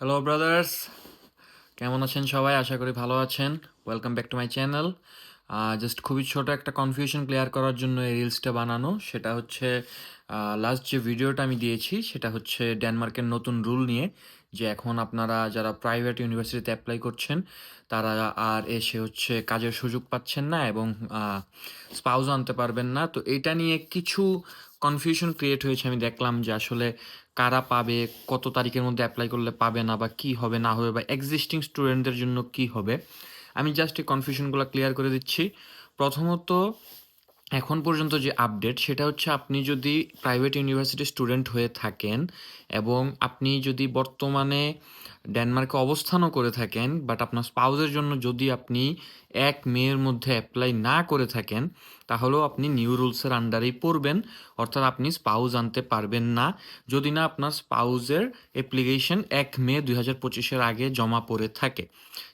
Hello brothers কেমন আছেন সবাই? আশা করি ভালো আছেন। Welcome back to my channel just খুবই ছোট একটা কনফিউশন ক্লিয়ার করার জন্য এই রিলসটা বানানো। সেটা হচ্ছে লাস্ট যে ভিডিওটা আমি দিয়েছি, সেটা হচ্ছে ডেনমার্কের নতুন রুল নিয়ে, যে এখন আপনারা যারা প্রাইভেট ইউনিভার্সিটিতে অ্যাপ্লাই করছেন, তারা আর এসে হচ্ছে কাজের সুযোগ পাচ্ছেন না এবং স্পাউজ আনতে পারবেন না। তো এটা নিয়ে কিছু কনফিউশন ক্রিয়েট হয়েছে, আমি দেখলাম যে আসলে কারা পাবে, কত তারিখের মধ্যে অ্যাপ্লাই করলে পাবে না বা কি হবে, না হবে বা এক্সিস্টিং স্টুডেন্টদের জন্য কি হবে। আমি জাস্ট এই কনফিউশনগুলো ক্লিয়ার করে দিচ্ছি। প্রথমত, এখন পর্যন্ত যে আপডেট সেটা হচ্ছে আপনি যদি প্রাইভেট ইউনিভার্সিটির স্টুডেন্ট হয়ে থাকেন এবং আপনি যদি বর্তমানে ডেনমার্কে অবস্থানও করে থাকেন বাট আপনার স্পাউজের জন্য যদি আপনি এক মেয়ের মধ্যে অ্যাপ্লাই না করে থাকেন তাহলেও আপনি নিউ রুলসের আন্ডারেই পড়বেন। অর্থাৎ আপনি স্পাউজ আনতে পারবেন না। যদি না আপনার স্পাউজের অ্যাপ্লিকেশন এক মে দুই হাজার পঁচিশের আগে জমা পড়ে থাকে।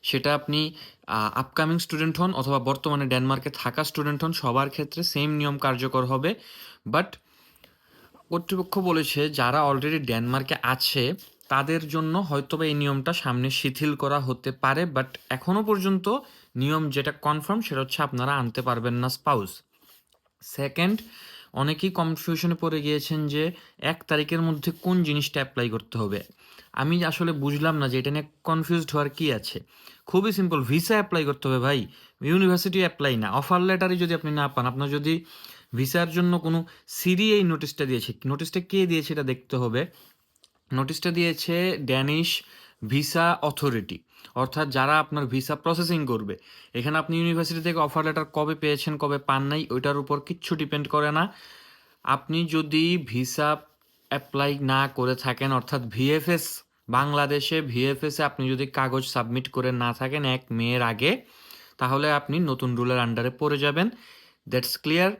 সেটা আপনি আপকামিং স্টুডেন্ট হন অথবা বর্তমানে ডেনমার্কে থাকা স্টুডেন্ট হন, সবার ক্ষেত্রে সেম নিয়ম কার্যকর হবে। বাট কর্তৃপক্ষ বলেছে, যারা অলরেডি ডেনমার্কে আছে তাদের জন্য হয়তোবা এই নিয়মটা সামনে শিথিল করা হতে পারে বাট এখনও পর্যন্ত নিয়ম যেটা কনফার্ম সেটা হচ্ছে আপনারা আনতে পারবেন না স্পাউস সেকেন্ড অনেকেই কনফিউশনে পড়ে গিয়েছেন যে এক তারিখের মধ্যে কোন জিনিসটা অ্যাপ্লাই করতে হবে। আমি আসলে বুঝলাম না যে এটা নিয়ে কনফিউজড হওয়ার কী আছে। খুবই সিম্পল ভিসা অ্যাপ্লাই করতে হবে ভাই। ইউনিভার্সিটি অ্যাপ্লাই না। অফার লেটারই যদি আপনি না পান, আপনার যদি ভিসার জন্য কোনো সিরি এই নোটিশটা দিয়েছে নোটিশটা কে দিয়েছে এটা দেখতে হবে। নোটিশটা দিয়েছে ড্যানিশ ভিসা অথরিটি অর্থাৎ যারা আপনার ভিসা প্রসেসিং করবে। এখানে আপনি ইউনিভার্সিটি থেকে অফার লেটার কবে পেয়েছেন, কবে পান নাই, ওইটার উপর কিচ্ছু ডিপেন্ড করে না। আপনি যদি ভিসা অ্যাপ্লাই না করে থাকেন, অর্থাৎ ভিএফএস বাংলাদেশে ভিএফএসে আপনি যদি কাগজ সাবমিট করে না থাকেন এক মেয়ের আগে, তাহলে আপনি নতুন রুলের আন্ডারে পড়ে যাবেন। দ্যাটস ক্লিয়ার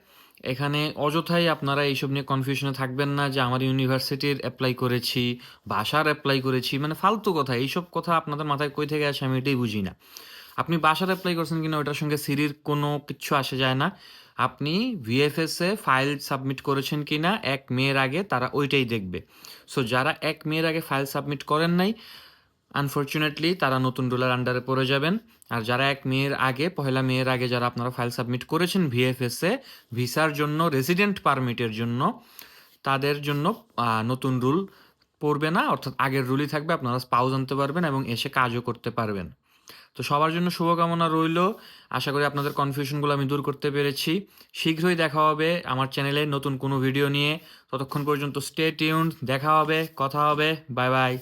এখানে অযথাই আপনারা এইসব নিয়ে কনফিউশনে থাকবেন না যে আমার ইউনিভার্সিটির অ্যাপ্লাই করেছি, বাসার অ্যাপ্লাই করেছি মানে ফালতু কথা, এইসব কথা আপনাদের মাথায় কই থেকে আসে আমি এটাই বুঝি না। আপনি বাসার অ্যাপ্লাই করছেন কিনা ওটার সঙ্গে সিরির কোনো কিচ্ছু আসে যায় না। আপনি ভিএফএসে ফাইল সাবমিট করেছেন কি না এক মেয়ের আগে তারা ওইটাই দেখবে। সো যারা এক মেয়ের আগে ফাইল সাবমিট করেন নাই আনফর্চুনেটলি তারা নতুন রুলের আন্ডারে পড়ে যাবেন। আর যারা এক মেয়ের আগে, পহেলা মেয়ের আগে যারা আপনারা ফাইল সাবমিট করেছেন ভিএফএসে ভিসার জন্য রেসিডেন্ট পারমিটের জন্য, তাদের জন্য নতুন রুল পড়বে না। অর্থাৎ আগের রুলই থাকবে, আপনারা স্পাউজ আনতে পারবেন এবং এসে কাজও করতে পারবেন। তো সবার জন্য শুভকামনা রইল। আশা করি আপনাদের কনফিউশনগুলো আমি দূর করতে পেরেছি। শীঘ্রই দেখা হবে আমার চ্যানেলে নতুন কোনো ভিডিও নিয়ে। ততক্ষণ পর্যন্ত স্টে টিউন দেখা হবে, কথা হবে বাই বাই